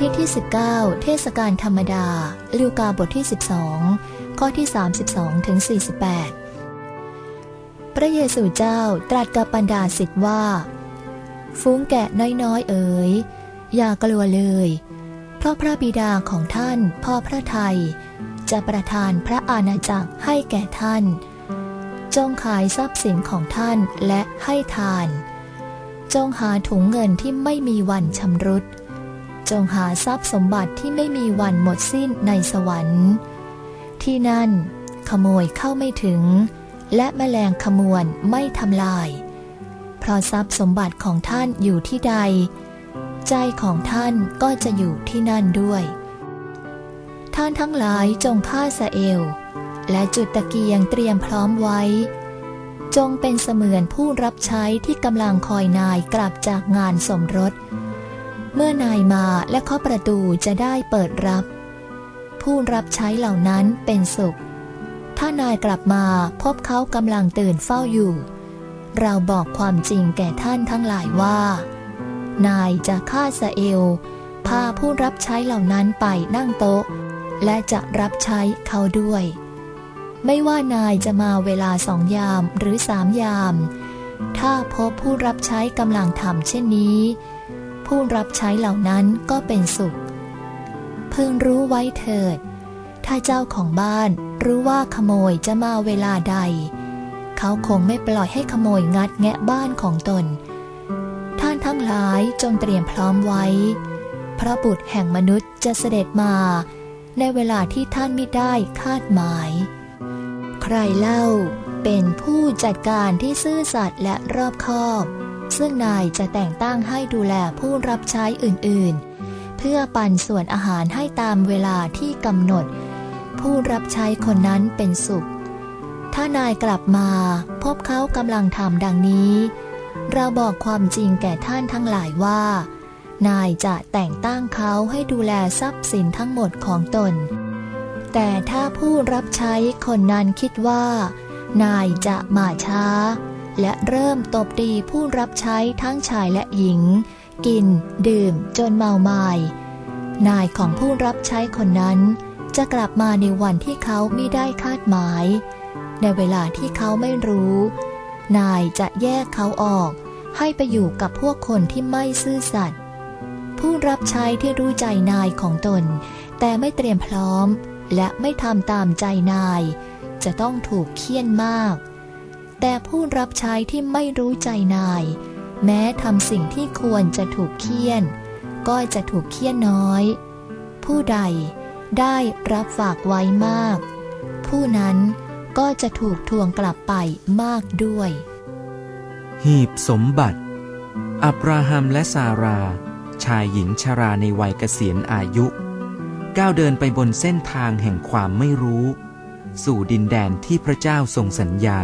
เทศที่ 19 เทศกาลธรรมดา ลูกาบทที่ 12 ข้อที่ 32ถึง48 พระเยซูเจ้าตรัสกับบรรดาสิทธิ์ว่า ฟุ้งแกะน้อยๆ เอ๋ย อย่ากลัวเลย เพราะพระบิดาของท่านพ่อพระไทย จะประทานพระอาณาจักรให้แก่ท่าน จงขายทรัพย์สินของท่านและให้ทาน จงหาถุงเงินที่ไม่มีวันชำรุด จงหาทรัพย์สมบัติที่ไม่มีวันหมดสิ้นในสวรรค์ ที่นั่น ขโมยเข้าไม่ถึง และแมลงขมวนไม่ทำลาย เพราะทรัพย์สมบัติของท่านอยู่ที่ใด ใจของท่านก็จะอยู่ที่นั่นด้วย ท่านทั้งหลายจงผ้าสะเอวและจุดตะเกียงเตรียมพร้อมไว้จงเป็นเสมือนผู้รับใช้ที่กำลังคอยนายกลับจากงานสมรส เมื่อนายมาและเคาประตูจะได้เปิดรับ ผู้รับใช้เหล่านั้นเป็นสุข ถ้านายกลับมาพบเขากำลังตื่นเฝ้าอยู่ เราบอกความจริงแก่ท่านทั้งหลายว่า นายจะฆ่าสะเอล พาผู้รับใช้เหล่านั้นไปนั่งโต๊ะ และจะรับใช้เขาด้วย ไม่ว่านายจะมาเวลาสองยามหรือสามยาม ถ้าพบผู้รับใช้กำลังทำเช่นนี้ ผู้รับใช้เหล่านั้นก็เป็นสุข เพิ่งรู้ไว้เถิด ถ้าเจ้าของบ้านรู้ว่าขโมยจะมาเวลาใด เขาคงไม่ปล่อยให้ขโมยงัดแงะบ้านของตน ท่านทั้งหลายจงเตรียมพร้อมไว้ พระบุตรแห่งมนุษย์จะเสด็จมา ในเวลาที่ท่านไม่ได้คาดหมาย ใครเล่าเป็นผู้จัดการที่ซื่อสัตย์และรอบคอบ ซึ่งนายจะแต่งตั้งให้ดูแลผู้รับใช้อื่นๆ เพื่อปันส่วนอาหารให้ตามเวลาที่กำหนด ผู้รับใช้คนนั้นเป็นสุข ถ้านายกลับมาพบเขากำลังทำดังนี้ เราบอกความจริงแก่ท่านทั้งหลายว่า นายจะแต่งตั้งเขาให้ดูแลทรัพย์สินทั้งหมดของตน แต่ถ้าผู้รับใช้คนนั้นคิดว่า นายจะมาช้า และเริ่มตบตีผู้รับใช้ทั้งชายและหญิง กิน ดื่ม จนเมาไมายนายของผู้รับใช้คนนั้นจะกลับมาในวันที่เขาไม่ได้คาดหมาย ในเวลาที่เขาไม่รู้ นายจะแยกเขาออกให้ไปอยู่กับพวกคนที่ไม่ซื่อสัตย์ผู้รับใช้ที่รู้ใจนายของตน แต่ไม่เตรียมพร้อม และไม่ทำตามใจนาย จะต้องถูกเคี่ยนมาก แต่ผู้รับใช้ที่ไม่รู้ใจนาย แม้ทำสิ่งที่ควรจะถูกเคี่ยน ก็จะถูกเคี่ยนน้อย ผู้ใดได้รับฝากไว้มาก ผู้นั้นก็จะถูกทวงกลับไปมากด้วย หีบสมบัติ อับราฮัมและซารา ชายหญิงชราในวัยเกษียณอายุ ก้าวเดินไปบนเส้นทางแห่งความไม่รู้ สู่ดินแดนที่พระเจ้าทรงสัญญา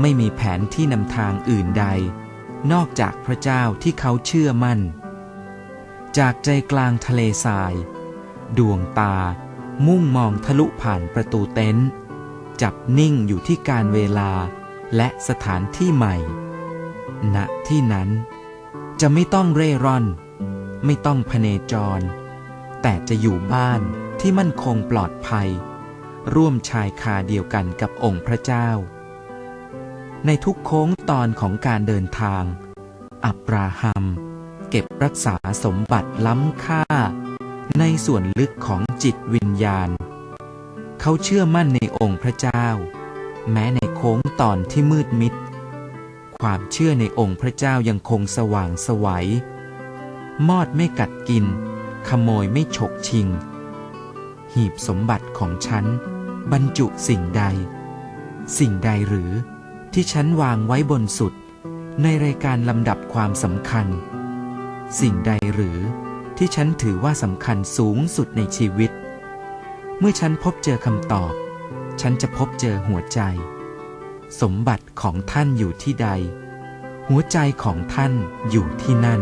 ไม่มีแผนที่นำทางอื่นใด นอกจากพระเจ้าที่เขาเชื่อมั่น จากใจกลางทะเลทราย ดวงตา มุ่งมองทะลุผ่านประตูเต็นท์จับนิ่งอยู่ที่การเวลาและสถานที่ใหม่ ณ ที่นั้น จะไม่ต้องเร่ร่อน ไม่ต้องพเนจร แต่จะอยู่บ้านที่มั่นคงปลอดภัย ร่วมชายคาเดียวกันกับองค์พระเจ้า ในทุกโค้งตอนของการเดินทาง อับราฮัม เก็บรักษาสมบัติล้ำค่า ในส่วนลึกของจิตวิญญาณ เขาเชื่อมั่นในองค์พระเจ้า แม้ในโค้งตอนที่มืดมิด ความเชื่อในองค์พระเจ้ายังคงสว่างสวัย มอดไม่กัดกิน ขโมยไม่ฉกชิง หีบสมบัติของฉัน บรรจุสิ่งใด สิ่งใดหรือ ที่ฉันวางไว้บนสุด ในรายการลำดับความสำคัญ สิ่งใดหรือที่ฉันถือว่าสำคัญสูงสุดในชีวิต เมื่อฉันพบเจอคำตอบ ฉันจะพบเจอหัวใจ สมบัติของท่านอยู่ที่ใด หัวใจของท่านอยู่ที่นั่น